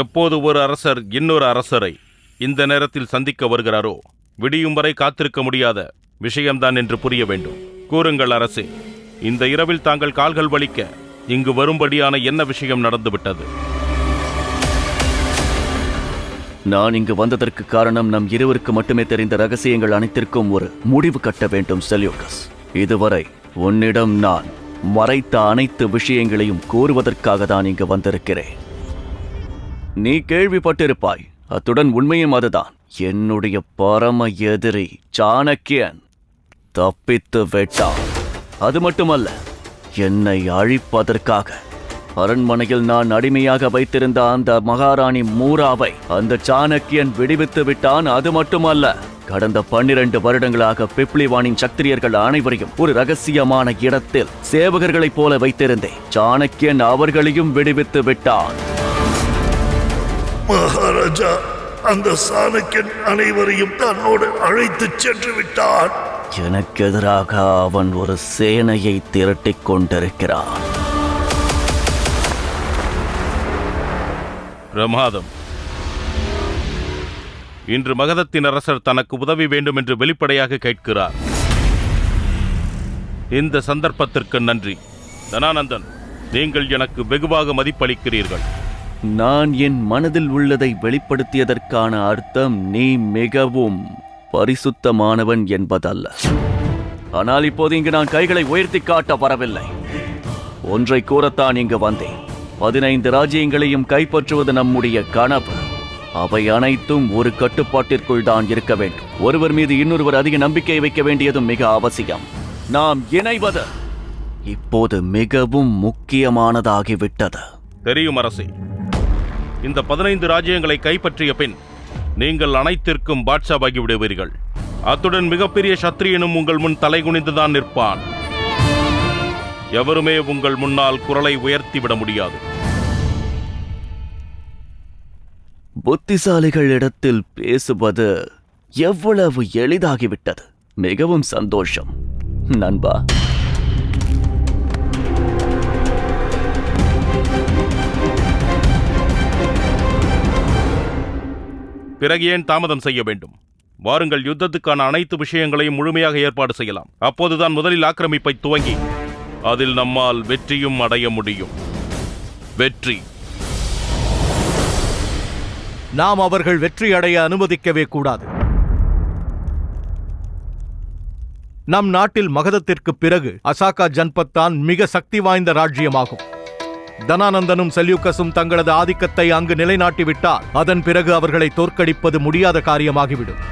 எப்போது ஒரு அரசர் இன்னொரு அரசரை இந்த நேரத்தில் சந்திக்க வருகிறாரோ விடியும் வரை காத்திருக்க முடியாத விஷயம்தான் என்று புரிய வேண்டும். கூறுங்கள் அரசே இந்த இரவில் தாங்கள் கால்கள் வலிக்க இங்கு வரும்படியான என்ன விஷயம் நடந்துவிட்டது? நான் இங்கு வந்ததற்கு காரணம் நம் இருவருக்கு மட்டுமே தெரிந்த ரகசியங்கள் அனைத்திற்கும் ஒரு முடிவு கட்ட வேண்டும் செல்யூகஸ். இதுவரை உன்னிடம் நான் மறைத்த அனைத்து விஷயங்களையும் கூறுவதற்காக தான் இங்கு வந்திருக்கிறேன். நீ கேள்விப்பட்டிருப்பாய். அத்துடன் உண்மையும் அதுதான். என்னுடைய பரம எதிரி சாணக்கியன் தப்பித்து விட்டான். அது மட்டுமல்ல என்னை அழிப்பதற்காக அரண்மனையில் நான் அடிமையாக வைத்திருந்த அந்த மகாராணி மூராவை அந்த சாணக்கியன் விடுவித்து விட்டான். அது மட்டுமல்ல கடந்த பன்னிரண்டு வருடங்களாக பிப்ளிவானின் சத்திரியர்கள் அனைவரையும் ஒரு ரகசியமான இடத்தில் சேவகர்களைப் போல வைத்திருந்தேன். சாணக்கியன் அவர்களையும் விடுவித்து விட்டான். மகாராஜா அந்த சாணக்கியன் அனைவரையும் தன்னோடு அழைத்துச் சென்று விட்டான். எனக்கு எதிராக அவன் ஒரு சேனையை திரட்டிக் கொண்டிருக்கிறான். பிரமாதம். இன்று மகதத்தின் அரசர் தனக்கு உதவி வேண்டும் என்று வெளிப்படையாக கேட்கிறார். இந்த சந்தர்ப்பத்திற்கு நன்றி. தனானந்தன் நீங்கள் எனக்கு வெகுவாக மதிப்பளிக்கிறீர்கள். நான் என் மனதில் உள்ளதை வெளிப்படுத்தியதற்கான அர்த்தம் நீ மிகவும் பரிசுத்தமானவன் என்பதல்ல. ஆனால் இப்போது இங்கு நான் கைகளை உயர்த்தி காட்ட வரவில்லை. ஒன்றை கூறத்தான் இங்கு வந்தேன். பதினைந்து ராஜ்யங்களையும் கைப்பற்றுவது நம்முடைய கனவு. அவை அனைத்தும் ஒரு கட்டுப்பாட்டிற்குள் தான் இருக்க வேண்டும். ஒருவர் மீது இன்னொருவர் அதிக நம்பிக்கை வைக்க வேண்டியதும் மிக அவசியம். நாம் இணைவது இப்போது மிகவும் முக்கியமானதாகிவிட்டது. தெரியும் அரசே. இந்த பதினைந்து ராஜ்யங்களை கைப்பற்றிய பின் நீங்கள் அனைத்திற்கும் பாட்ஷாவாகி விடுவீர்கள். அத்துடன் மிகப்பெரிய சத்திரியனும் உங்கள் முன் தலைகுனிந்துதான் நிற்பான். எவருமே உங்கள் முன்னால் குரலை உயர்த்தி விட முடியாது. புத்திசாலிகளிடத்தில் பேசுவது எவ்வளவு எளிதாகிவிட்டது. மிகவும் சந்தோஷம். நண்பா பிறகு ஏன் தாமதம் செய்ய வேண்டும்? வாருங்கள் யுத்தத்துக்கான அனைத்து விஷயங்களையும் முழுமையாக ஏற்பாடு செய்யலாம். அப்போதுதான் முதலில் ஆக்கிரமிப்பை துவங்கி அதில் நம்மால் வெற்றியும் அடைய முடியும். வெற்றி. நாம் அவர்கள் வெற்றி அடைய அனுமதிக்கவே கூடாது. நம் நாட்டில் மகதத்திற்கு பிறகு அசாகா ஜன்பத் தான் மிக சக்தி வாய்ந்த ராஜ்யமாகும். தனானந்தனும் செல்யூக்கஸும் தங்களது ஆதிக்கத்தை அங்கு நிலைநாட்டிவிட்டால் அதன் பிறகு அவர்களை தோற்கடிப்பது முடியாத காரியமாகிவிடும்.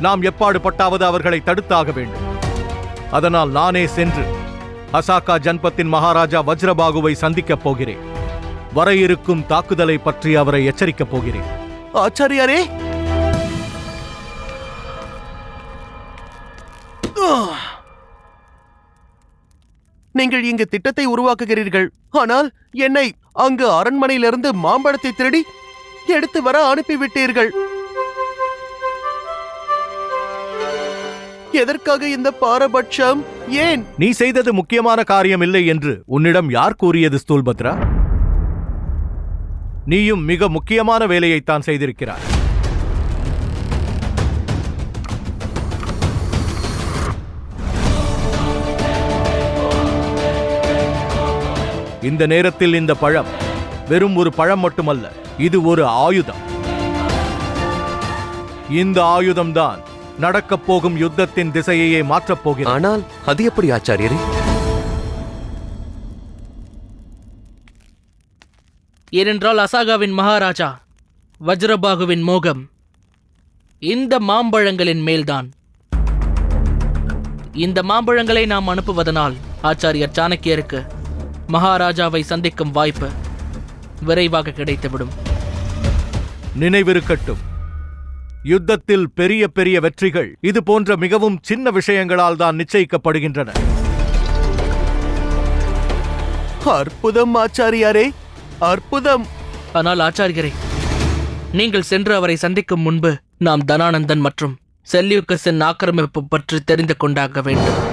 நாம் எப்பாடு பட்டாவது அவர்களை தடுத்தாக வேண்டும். அதனால் நானே சென்று அசாகா ஜன்பத்தின் மகாராஜா வஜ்ரபாகுவை சந்திக்கப் போகிறேன். வர இருக்கும் தாக்குதலை பற்றி அவரை எச்சரிக்கப் போகிறேன். ஆச்சாரியாரே! நீங்கள் இங்கு திட்டத்தை உருவாக்குகிறீர்கள். ஆனால் என்னை அங்கு அரண்மனையிலிருந்து மாம்பழத்தை திருடி எடுத்து வர அனுப்பிவிட்டீர்கள். எதற்காக இந்த பாரபட்சம்? ஏன்? நீ செய்தது முக்கியமான காரியம் இல்லை என்று உன்னிடம் யார் கூறியது ஸ்தூல்பத்ரா? நீயும் மிக முக்கியமான வேலையைத்தான் செய்திருக்கிறாய். இந்த நேரத்தில் இந்த பழம் வெறும் ஒரு பழம் மட்டுமல்ல இது ஒரு ஆயுதம். இந்த ஆயுதம்தான் நடக்கப் போகும் யுத்தத்தின் திசையையே மாற்றப் போகிறது. ஆனால் அது எப்படி ஆச்சாரியரே? ஏனென்றால் அசாகாவின் மகாராஜா வஜ்ரபாகுவின் மோகம் இந்த மாம்பழங்களின் மேல்தான். இந்த மாம்பழங்களை நாம் அனுப்புவதனால் ஆச்சாரியர் சாணக்கியருக்கு மகாராஜாவை சந்திக்கும் வாய்ப்பு விரைவாக கிடைத்துவிடும். நினைவிருக்கட்டும். யுத்தத்தில் பெரிய பெரிய வெற்றிகள் இது போன்ற மிகவும் சின்ன விஷயங்களால் தான் நிச்சயிக்கப்படுகின்றன. அற்புதம் ஆச்சாரியாரே! அற்புதம்! ஆனால் ஆச்சாரியரே நீங்கள் சென்று அவரை சந்திக்கும் முன்பு நாம் தனானந்தன் மற்றும் செல்யூக்கஸின் ஆக்கிரமிப்பு பற்றி தெரிந்து கொண்டாக வேண்டும்.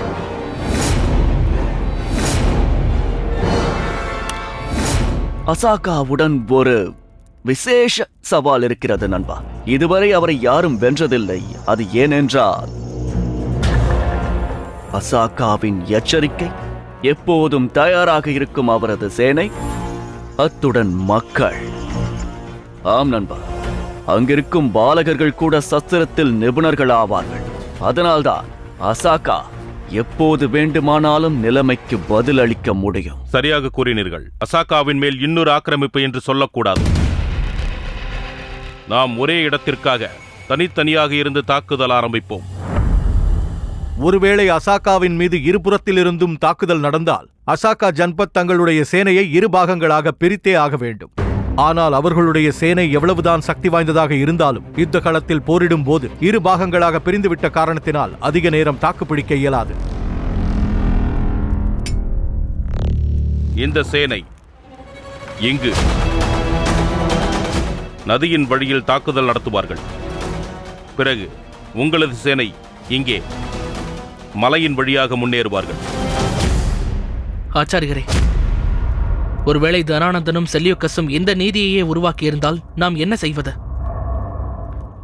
அசாகாவுடன் ஒரு விசேஷ சவால் இருக்கிறது நண்பா. இதுவரை அவரை யாரும் வென்றதில்லை. அது ஏனென்றால் அசாகாவின் எச்சரிக்கை எப்போதும் தயாராக இருக்கும் அவரது சேனை அத்துடன் மக்கள். ஆம் நண்பா. அங்கிருக்கும் பாலகர்கள் கூட சஸ்திரத்தில் நிபுணர்கள் ஆவார்கள் அதனால்தான் அசாகா எப்போது வேண்டுமானாலும் நிலைமைக்கு பதிலளிக்க முடியும். சரியாக கூறினீர்கள். அசாகாவின் மேல் இன்னொரு ஆக்கிரமிப்பு என்று சொல்லக்கூடாது. நாம் ஒரே இடத்திற்காக தனித்தனியாக இருந்து தாக்குதல் ஆரம்பிப்போம். ஒருவேளை அசாகாவின் மீது இருபுறத்திலிருந்தும் தாக்குதல் நடந்தால் அசாகா ஜன்பத் தங்களுடைய சேனையை இரு பாகங்களாக பிரித்தே ஆக வேண்டும். ஆனால் அவர்களுடைய சேனை எவ்வளவுதான் சக்தி வாய்ந்ததாக இருந்தாலும் யுத்த களத்தில் போரிடும் போது இரு பாகங்களாக பிரிந்துவிட்ட காரணத்தினால் அதிக நேரம் தாக்குப்பிடிக்க இயலாது. இந்த சேனை இங்கு நதியின் வழியில் தாக்குதல் நடத்துவார்கள். பிறகு உங்களது சேனை இங்கே மலையின் வழியாக முன்னேறுவார்கள். ஆச்சாரியரே ஒருவேளை தனானந்தனும் செல்யுக்கஸும் இந்த நீதியையே உருவாக்கியிருந்தால் நாம் என்ன செய்வது?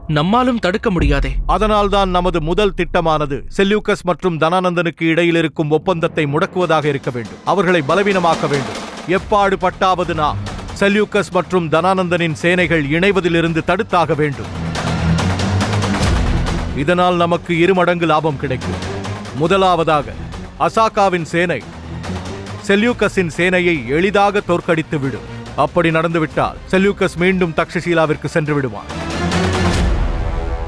நம்மாலும் தடுக்க முடியாதே. அதனால்தான் நமது முதல் திட்டமானது செல்யூக்கஸ் மற்றும் தனானந்தனுக்கு இடையில் இருக்கும் ஒப்பந்தத்தை முடக்குவதாக இருக்க வேண்டும். அவர்களை பலவீனமாக்க வேண்டும். எப்பாடு பட்டாவது நாம் செல்யூக்கஸ் மற்றும் தனானந்தனின் சேனைகள் இணைவதிலிருந்து தடுத்தாக வேண்டும். இதனால் நமக்கு இருமடங்கு லாபம் கிடைக்கும். முதலாவதாக அசாகாவின் சேனை செல்யூக்கஸின் சேனையை எளிதாக தோற்கடித்து விடும் அப்படி நடந்துவிட்டால் செல்யூக்கஸ் மீண்டும் தக்ஷசீலாவிற்கு சென்று விடுவான்.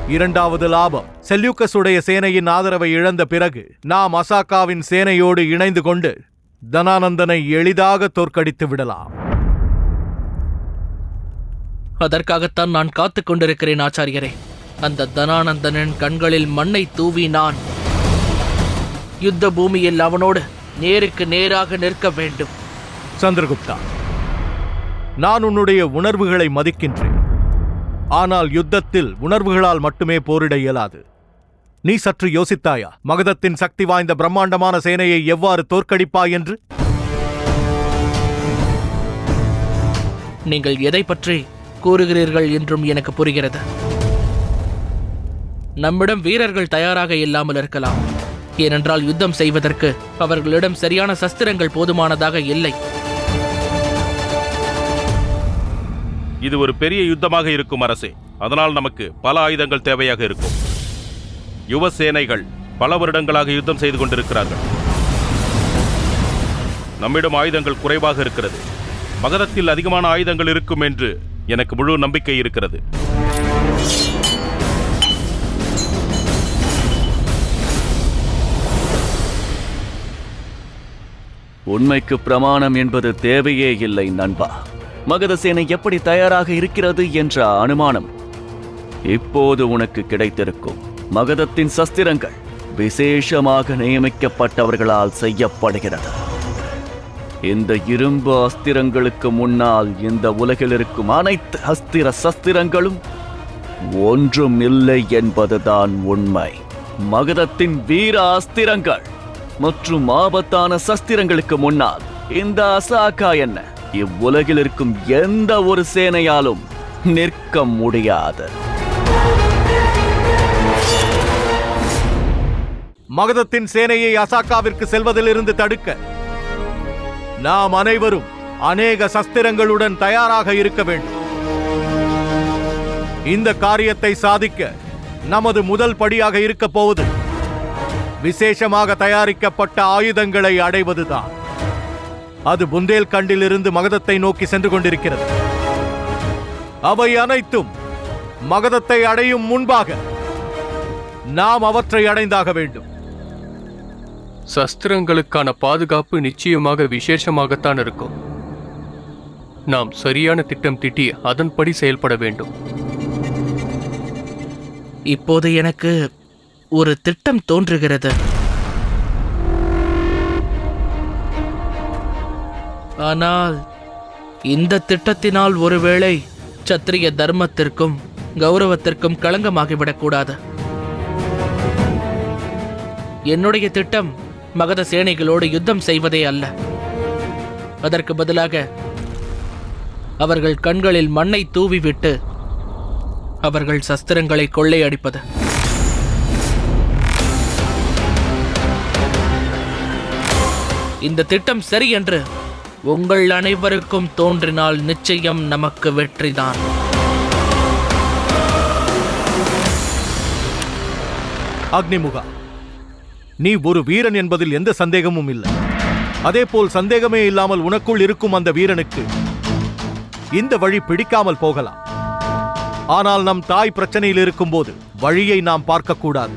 இரண்டாவது லாபம் செல்யூக்கஸுடைய சேனையின் ஆதரவை இழந்த பிறகு நாம் அசாக்காவின் சேனையோடு இணைந்து கொண்டு தனானந்தனை எளிதாக தோற்கடித்து விடலாம். அதற்காகத்தான் நான் காத்துக் கொண்டிருக்கிறேன் ஆச்சாரியரே. அந்த தனானந்தனின் கண்களில் மண்ணை தூவி நான் யுத்த பூமியில் அவனோடு நேருக்கு நேராக நிற்க வேண்டும். சந்திரகுப்தா நான் உன்னுடைய உணர்வுகளை மதிக்கின்றேன். ஆனால் யுத்தத்தில் உணர்வுகளால் மட்டுமே போரிட இயலாது. நீ சற்று யோசித்தாயா மகதத்தின் சக்தி வாய்ந்த பிரம்மாண்டமான சேனையை எவ்வாறு தோற்கடிப்பாய் என்று? நீங்கள் எதை பற்றி கூறுகிறீர்கள் என்றும் எனக்கு புரிகிறது? நம்மிடம் வீரர்கள் தயாராக இல்லாமல் இருக்கலாம். ஏனென்றால் யுத்தம் செய்வதற்கு அவர்களிடம் சரியான சஸ்திரங்கள் போதுமானதாக இல்லை. இது ஒரு பெரிய யுத்தமாக இருக்கும் அரசே. அதனால் நமக்கு பல ஆயுதங்கள் தேவையாக இருக்கும். யுவ சேனைகள் பல வருடங்களாக யுத்தம் செய்து கொண்டிருக்கிறார்கள். நம்மிடம் ஆயுதங்கள் குறைவாக இருக்கிறது. மகதத்தில் அதிகமான ஆயுதங்கள் இருக்கும் என்று எனக்கு முழு நம்பிக்கை இருக்கிறது. உண்மைக்கு பிரமாணம் என்பது தேவையே இல்லை நண்பா. மகத சேனை எப்படி தயாராக இருக்கிறது என்ற அனுமானம் இப்போது உனக்கு கிடைத்திருக்கும். மகதத்தின் சஸ்திரங்கள் விசேஷமாக நியமிக்கப்பட்டவர்களால் செய்யப்படுகிறது. இந்த இரும்பு அஸ்திரங்களுக்கு முன்னால் இந்த உலகில் இருக்கும் அனைத்து அஸ்திர சஸ்திரங்களும் ஒன்றும் இல்லை என்பதுதான் உண்மை. மகதத்தின் வீர அஸ்திரங்கள். மற்றும் ஆபத்தான சஸ்திரங்களுக்கு முன்னால். இந்த அசாக்கா என்ன? இவ்வுலகில் இருக்கும் எந்த ஒரு சேனையாலும் நிற்க முடியாது. மகதத்தின் சேனையை அசாக்காவிற்கு செல்வதிலிருந்து தடுக்க நாம் அனைவரும் அநேக சஸ்திரங்களுடன் தயாராக இருக்க வேண்டும். இந்த காரியத்தை சாதிக்க நமது முதல் படியாக இருக்கப் போவது விசேஷமாக தயாரிக்கப்பட்ட ஆயுதங்களை அடைவதுதான். அது புந்தேல்கண்டிலிருந்து மகதத்தை நோக்கி சென்று கொண்டிருக்கிறது. அவை அனைத்தும் மகதத்தை அடையும் முன்பாக நாம் அவற்றை அடைந்தாக வேண்டும். சஸ்திரங்களுக்கான பாதுகாப்பு நிச்சயமாக விசேஷமாகத்தான் இருக்கும். நாம் சரியான திட்டம் தீட்டி அதன்படி செயல்பட வேண்டும். இப்போது எனக்கு ஒரு திட்டம் தோன்றுகிறது. ஆனால் இந்த திட்டத்தினால் ஒருவேளை சத்திரிய தர்மத்திற்கும் கௌரவத்திற்கும் களங்கமாகிவிடக்கூடாது. என்னுடைய திட்டம் மகத சேனைகளோடு யுத்தம் செய்வதே அல்ல. அதற்கு பதிலாக அவர்கள் கண்களில் மண்ணை தூவிவிட்டு அவர்கள் சஸ்திரங்களை கொள்ளையடிப்பது. இந்த திட்டம் சரி என்று உங்கள் அனைவருக்கும் தோன்றினால் நிச்சயம் நமக்கு வெற்றிதான். அக்னிமுகா நீ ஒரு வீரன் என்பதில் எந்த சந்தேகமும் இல்லை. அதேபோல் சந்தேகமே இல்லாமல் உனக்குள் இருக்கும் அந்த வீரனுக்கு இந்த வழி பிடிக்காமல் போகலாம். ஆனால் நம் தாய் பிரச்சனையில் இருக்கும்போது வழியை நாம் பார்க்கக்கூடாது.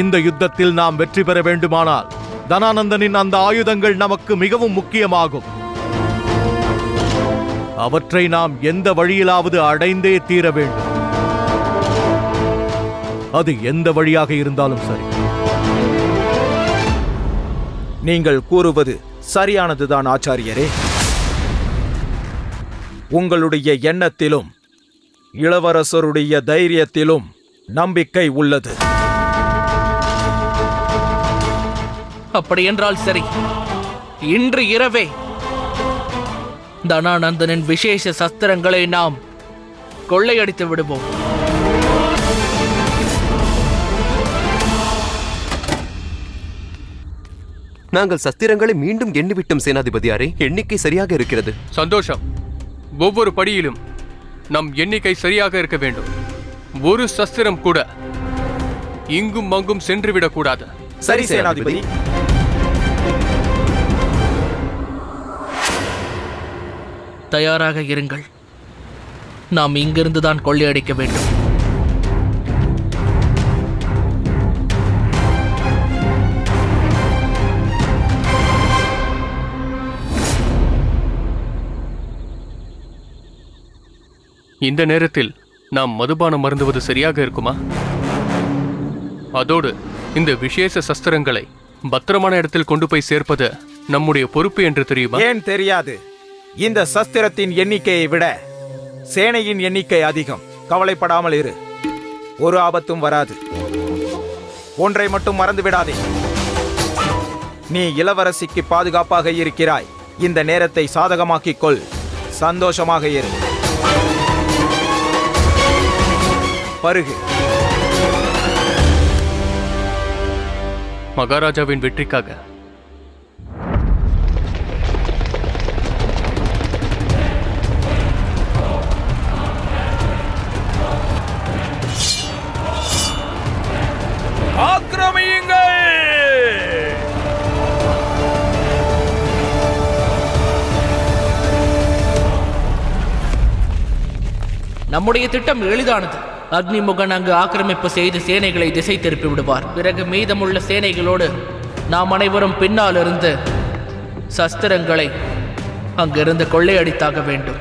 இந்த யுத்தத்தில் நாம் வெற்றி பெற வேண்டுமானால் தனானந்தனின் அந்த ஆயுதங்கள் நமக்கு மிகவும் முக்கியமாகும். அவற்றை நாம் எந்த வழியிலாவது அடைந்தே தீர வேண்டும். அது எந்த வழியாக இருந்தாலும் சரி. நீங்கள் கூறுவது சரியானதுதான் ஆச்சாரியரே. உங்களுடைய எண்ணத்திலும் இளவரசருடைய தைரியத்திலும் நம்பிக்கை உள்ளது. அப்படியென்றால் சரி. இன்று இரவே தனானந்தனின் விசேஷ சஸ்திரங்களை நாம் கொள்ளையடித்து விடுவோம். நாங்கள் சஸ்திரங்களை மீண்டும் எண்ணிவிட்டோம் சேனாதிபதியாரே. எண்ணிக்கை சரியாக இருக்கிறது. சந்தோஷம். ஒவ்வொரு படியிலும் நம் எண்ணிக்கை சரியாக இருக்க வேண்டும். ஒரு சஸ்திரம் கூட இங்கும் அங்கும் சென்றுவிடக்கூடாது. சரி சேனாதிபதி. தயாராக இருங்கள். நாம் இங்கிருந்து தான் கொள்ளையடிக்க வேண்டும். இந்த நேரத்தில் நாம் மதுபானம் மருந்துவது சரியாக இருக்குமா? அதோடு இந்த விசேஷ சஸ்திரங்களை பத்திரமான இடத்தில் கொண்டு போய் சேர்ப்பது நம்முடைய பொறுப்பு என்று தெரியுமா? ஏன் தெரியாது? இந்த சஸ்திரத்தின் எண்ணிக்கையை விட சேனையின் எண்ணிக்கை அதிகம். கவலைப்படாமல் இரு. ஒரு ஆபத்தும் வராது. ஒன்றை மட்டும் மறந்து விடாதே நீ இளவரசிக்கு பாதுகாப்பாக இருக்கிறாய். இந்த நேரத்தை சாதகமாக்கிக் கொள் சந்தோஷமாக இரு. பருகு. மகாராஜாவின் வெற்றிக்காக. நம்முடைய திட்டம் எளிதானது. அக்னிமுகன் அங்கு ஆக்கிரமிப்பு செய்து சேனைகளை திசை திருப்பி விடுவார். பிறகு மீதமுள்ள சேனைகளோடு நாம் அனைவரும் பின்னால் இருந்து சஸ்திரங்களை அங்கிருந்து கொள்ளையடித்தாக வேண்டும்.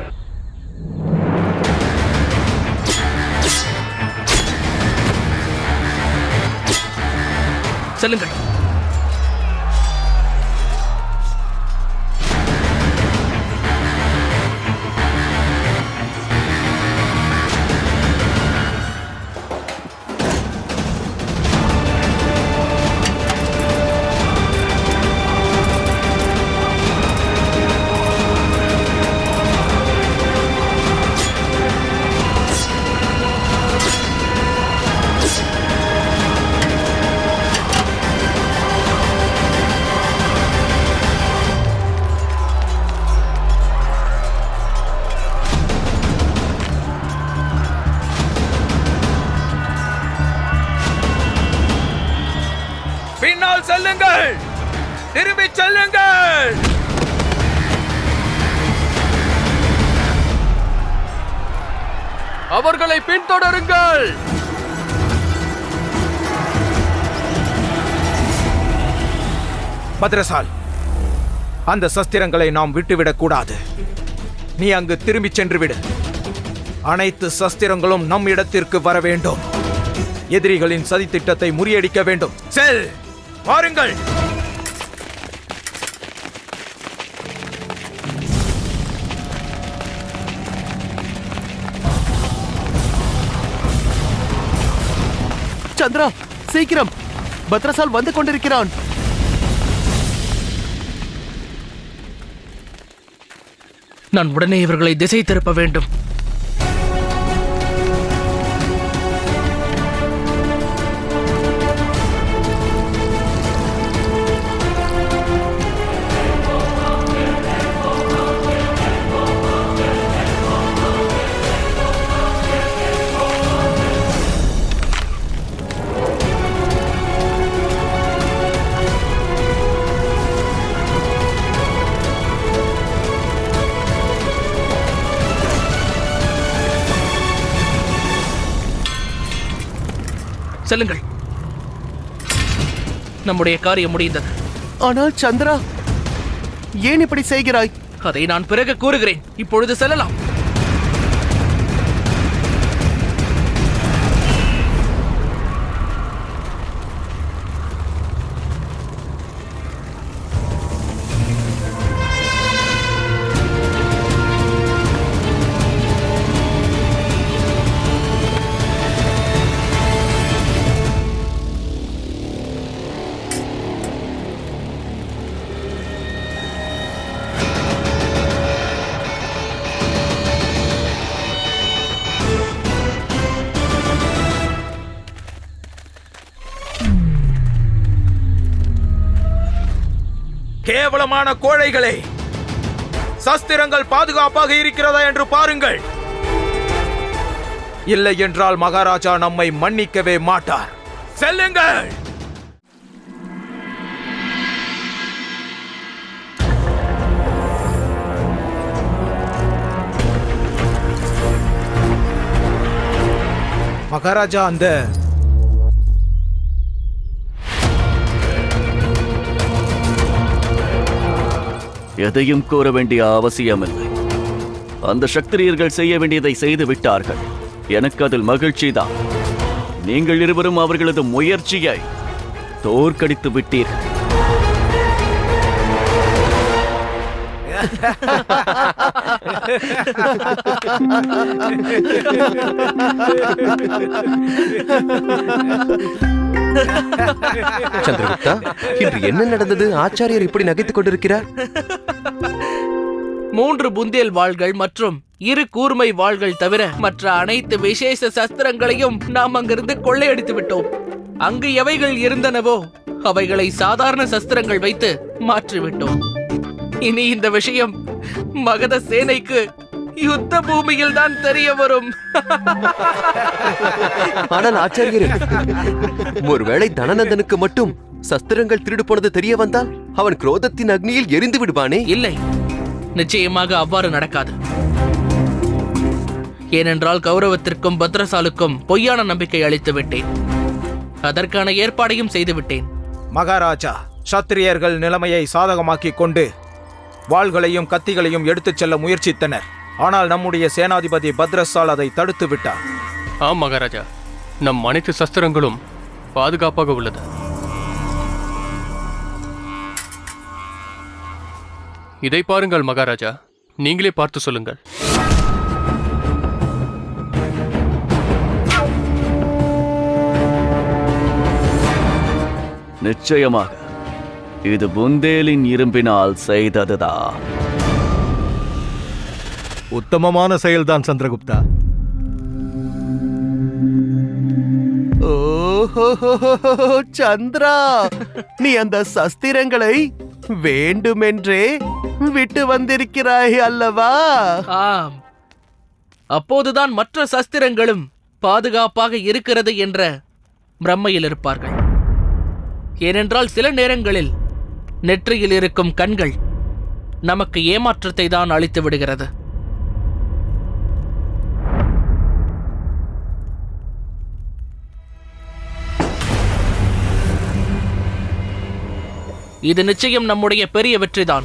செல்லுங்கள். பின்தொடருங்கள் பத்ரசால் அந்த சஸ்திரங்களை நாம் விட்டுவிடக் கூடாது. நீ அங்கு திரும்பிச் சென்று விடு அனைத்து சஸ்திரங்களும் நம் இடத்திற்கு வர வேண்டும். எதிரிகளின் சதித்திட்டத்தை முறியடிக்க வேண்டும். செல் வாருங்கள். சந்திரா சீக்கிரம். பத்ரசால் வந்து கொண்டிருக்கிறான். நான் உடனே இவர்களை திசை திருப்ப வேண்டும். செல்லுங்கள். நம்முடைய காரியம் முடிந்தது. ஆனால் சந்திரா ஏன் இப்படி செய்கிறாய்? அதை நான் பிறகு கூறுகிறேன். இப்பொழுது செல்லலாம். கேவலமான கோழைகளே சஸ்திரங்கள் பாதுகாப்பாக இருக்கிறதா என்று பாருங்கள். இல்லை என்றால் மகாராஜா நம்மை மன்னிக்கவே மாட்டார். செல்லுங்கள்! மகாராஜா அந்த எதையும் கூற வேண்டிய அவசியமில்லை. அந்த சக்திரியர்கள் செய்ய வேண்டியதை செய்து விட்டார்கள். எனக்கு அதில் மகிழ்ச்சிதான் நீங்கள் இருவரும் அவர்களது முயற்சியை தோற்கடித்து விட்டீர்கள். சந்திரகுப்தா இன்று என்ன நடந்தது? ஆச்சாரியர் இப்படி நகைத்துக் கொண்டிருக்கிறார்? மூன்று புந்தியல் வாள்கள் மற்றும் இரு கூர்மை வாள்கள் தவிர மற்ற அனைத்து விசேஷ சஸ்திரங்களையும் நாம் அங்கிருந்து கொள்ளையடித்து விட்டோம். அங்கு எவைகள் இருந்தனவோ அவைகளை சாதாரண சஸ்திரங்கள் வைத்து மாற்றிவிட்டோம். இனி இந்த விஷயம் மகத சேனைக்கு யுத்த பூமியில் தான் தெரிய வரும். ஆனால் ஆச்சாரியரே. ஒருவேளை தனநந்தனுக்கு மட்டும் சஸ்திரங்கள் திருடு போனது தெரிய வந்தால் அவன் குரோதத்தின் அக்னியில் எரிந்து விடுவானே? இல்லை. நிச்சயமாக அவ்வாறு நடக்காது. ஏனென்றால் கௌரவத்திற்கும் பத்ரசாலுக்கும் பொய்யான நம்பிக்கை அளித்து விட்டேன். அதற்கான ஏற்பாடையும் செய்து விட்டேன். மகாராஜா சத்திரியர்கள் நிலைமையை சாதகமாக்கிக் கொண்டு வாள்களையும் கத்திகளையும் எடுத்துச் செல்ல முயற்சித்தனர். ஆனால் நம்முடைய சேனாதிபதி பத்ரசால் அதை தடுத்து விட்டார். ஆம் மகாராஜா. நம் அனைத்து சஸ்திரங்களும் பாதுகாப்பாக உள்ளது. இதை பாருங்கள் மகாராஜா. நீங்களே பார்த்து சொல்லுங்கள். நிச்சயமாக. இது புந்தேலின் இரும்பினால் செய்ததுதான். உத்தமமான செயல்தான் சந்திரகுப்தா. ஓஹோ சந்திரா நீ அந்த சஸ்திரங்களை வேண்டுமென்றே விட்டு வந்திருக்கிறாய் அல்லவா? ஆம். அப்போதுதான் மற்ற சஸ்திரங்களும் பாதுகாப்பாக இருக்கிறது என்ற பிரம்மையில் இருப்பார்கள். ஏனென்றால் சில நேரங்களில் நெற்றியில் இருக்கும் கண்கள் நமக்கு ஏமாற்றத்தை தான் அளித்து விடுகிறது. இது நிச்சயம் நம்முடைய பெரிய வெற்றிதான்.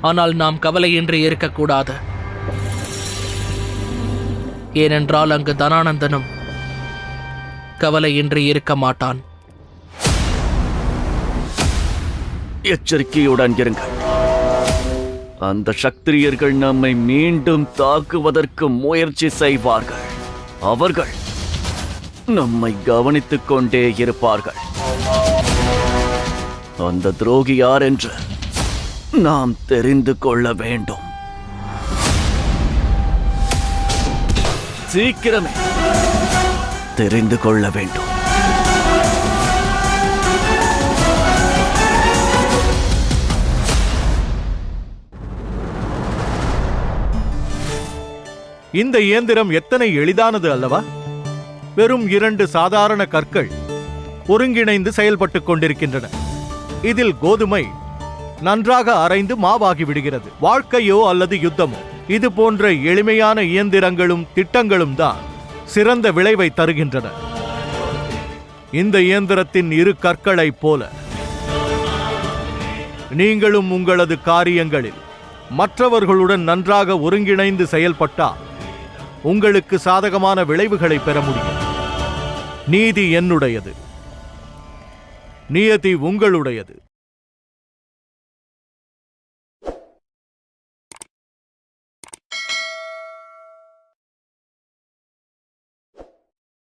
ஆனால் நாம் கவலையின்றி இருக்கக்கூடாது. ஏனென்றால் அங்கு தனானந்தனும் கவலையின்றி இருக்க மாட்டான். எச்சரிக்கையுடன் இருங்கள். அந்த சக்திரியர்கள் நம்மை மீண்டும் தாக்குவதற்கு முயற்சி செய்வார்கள். அவர்கள் நம்மை கவனித்துக் கொண்டே இருப்பார்கள். அந்த துரோகி யார் என்று நாம் தெரிந்து கொள்ள வேண்டும். சீக்கிரமே தெரிந்து கொள்ள வேண்டும். இந்த இயந்திரம் எத்தனை எளிதானது அல்லவா? வெறும் இரண்டு சாதாரண கற்கள் ஒருங்கிணைந்து செயல்பட்டுக் கொண்டிருக்கின்றன. இதில் கோதுமை நன்றாக அரைந்து மாவாகி விடுகிறது. வாழ்க்கையோ அல்லது யுத்தமோ இது போன்ற எளிமையான இயந்திரங்களும் திட்டங்களும் தான் சிறந்த விளைவை தருகின்றன. இந்த இயந்திரத்தின் இரு கற்களைப் போல நீங்களும் உங்களது காரியங்களில் மற்றவர்களுடன் நன்றாக ஒருங்கிணைந்து செயல்பட்டால் உங்களுக்கு சாதகமான விளைவுகளை பெற முடியும். நீதி என்னுடையது. நியதி உங்களுடையது.